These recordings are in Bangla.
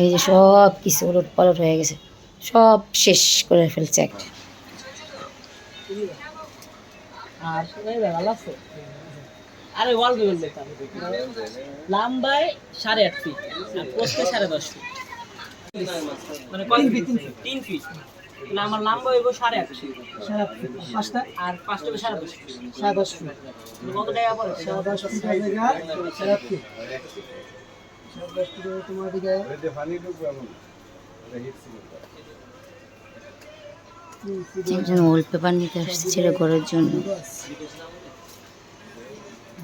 এই যে সব কিছু উলট পালট হয়ে গেছে। সব শেষ করে ফেলছে একটা। আর ওয়াল দেবেন সাড়ে আট ফিট সাড়ে দশ ফিট মানে কয় ফিট তিন ফিট তাহলে আমার লাম্বা হইব সাড়ে আট ফিট পাঁচটা? আর পাঁচটা সাড়ে দশ ফিট সাড়ে দশ ফিট কত টাকা পড়ে? সাড়ে দশ ফিট তোমার দিকে একজন নিতে আসছে ছেলে ঘরের জন্য।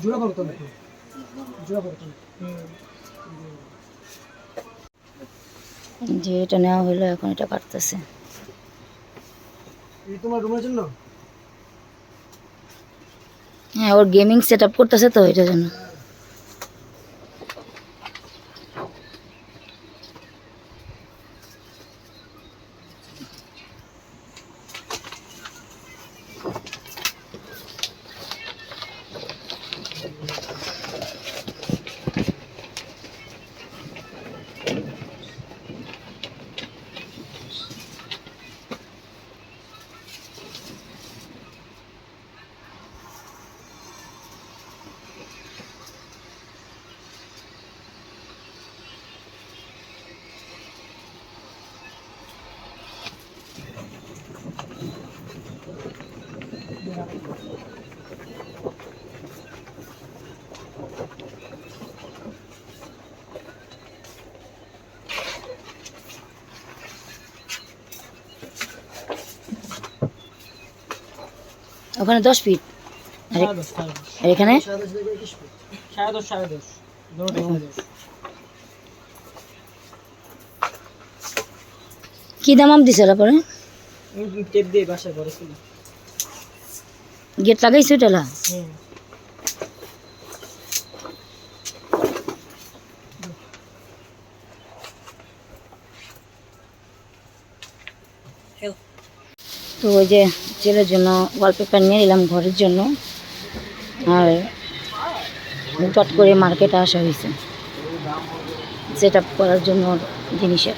জোড়া জোড়া করতো যে এটা নেওয়া হলো এখন এটা কাটতেছে। তোমার রুমের জন্য? হ্যাঁ ওর গেমিং সেট আপ করতেছে তো এটার জন্য। ওখানে দশ ফিট আর এখানে? কি দাম দিছে ওরা পরে? টেপ দিয়ে বাসায় করেছিল গেট লাগাইছে ওটা লা? তো ওই যে ছেলের জন্য ওয়ালপেপার নিয়ে নিলাম ঘরের জন্য। আর চট করে মার্কেটে আসা হয়েছে সেট আপ করার জন্য জিনিসের।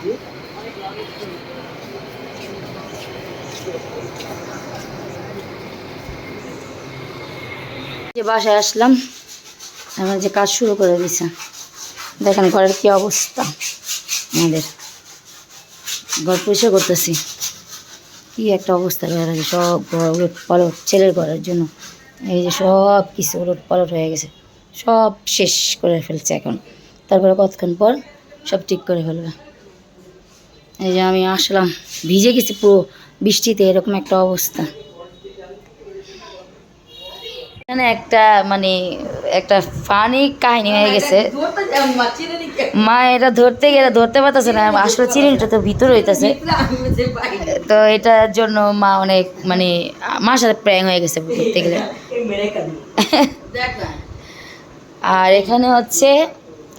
যে বাসায় আসলাম এখন যে কাজ শুরু করে দিছে। দেখেন ঘরের কি অবস্থা আমাদের। ঘর পরিষ্কার করতেছি। কি একটা অবস্থা হয়ে গেছে সব ঘর উলট পালট ছেলের ঘরের জন্য। এই যে সব কিছু উলট পালট হয়ে গেছে। সব শেষ করে ফেলছে এখন। তারপরে কতক্ষণ পর সব ঠিক করে ফেলবে। এই যে আমি আসলাম। ভিজে গেছি পুরো। বৃষ্টিতে এরকম একটা অবস্থা। এখানে একটা মানে একটা ফানি কাহিনী হয়ে গেছে। মা, এটা ধরতে গেলে ধরতে পারতেছে না। আসলে চিরিংটা তো ভিতরে হইতেছে। তো এটার জন্য মা অনেক মানে মার সাথে প্র্যাং হয়ে গেছে ধরতে গেলে। আর এখানে হচ্ছে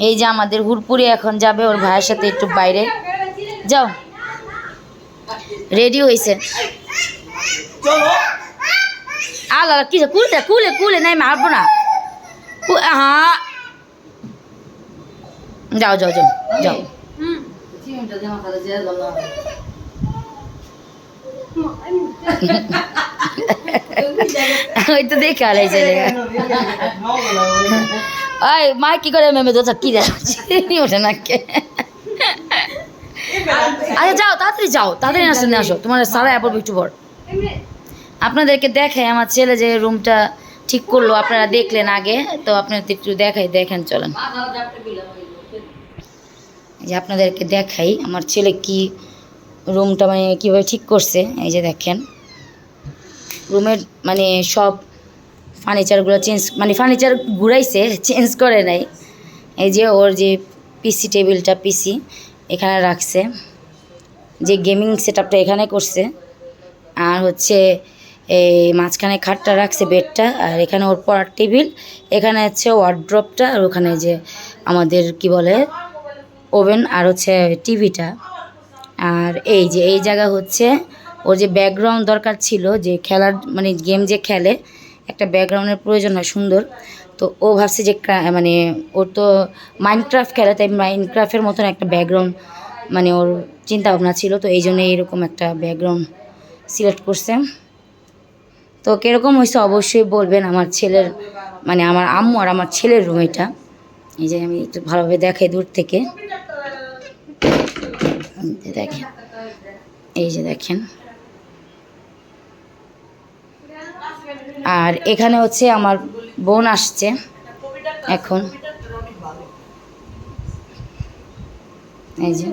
এই যে আমাদের হুড়পুরি এখন যাবে ওর ভাইয়ের সাথে একটু বাইরে। যাও। রেডি হয়েছে আল্লাহ কি কুলে কুলে কুলে নাই মারবো না। হ্যাঁ যাও যাও যাও যাও। ওই তো দেখে আলাইছে ওই মা কি করে মেমে দোচা কি দেখাচ্ছি ওঠে না কে? আচ্ছা যাও, তাড়াতাড়ি যাও, তাড়াতাড়ি আসো, নিয়ে আসো। তোমার সারা অ্যাপল একটু বড় আপনাদেরকে দেখাই, আমার ছেলে যে রুমটা ঠিক করল, আপনারা দেখলেন আগে, তো আপনাদের একটু দেখাই, দেখেন, চলেন। যে আপনাদেরকে দেখাই, আমার ছেলে কি রুমটা মানে কীভাবে ঠিক করছে, এই যে দেখেন। রুমের মানে সব ফার্নিচারগুলো চেঞ্জ মানে ফার্নিচার ঘুরাইছে চেঞ্জ করে নাই। এই যে ওর যে পিসি টেবিলটা পিসি এখানে রাখছে। যে গেমিং সেট আপটা এখানে করছে। আর হচ্ছে এই মাঝখানে খাটটা রাখছে বেডটা। আর এখানে ওর পড়ার টেবিল, এখানে হচ্ছে ওয়ার্ড্রপটা আর ওখানে যে আমাদের কি বলে, ওভেন আর হচ্ছে টিভিটা। আর এই যে, এই জায়গা হচ্ছে ওর যে ব্যাকগ্রাউন্ড দরকার ছিল, যে খেলার মানে গেম যে খেলে, একটা ব্যাকগ্রাউন্ডের প্রয়োজন হয় সুন্দর। তো ও ভাবছে যে মানে ওর তো মাইনক্রাফট খেলা, তাই মাইনক্রাফটের মতন একটা ব্যাকগ্রাউন্ড মানে ওর চিন্তা ভাবনা ছিল, তো এই জন্য এইরকম একটা ব্যাকগ্রাউন্ড সিলেক্ট করছে। তো কীরকম হয়েছে অবশ্যই বলবেন আমার ছেলের মানে আমার আম্মু আর আমার ছেলের রুম এটা। এই যে আমি একটু ভালোভাবে দেখাই দূর থেকে। দেখেন, এই যে দেখেন। আর এখানে হচ্ছে আমার বোন আসছে এখন। এই যে।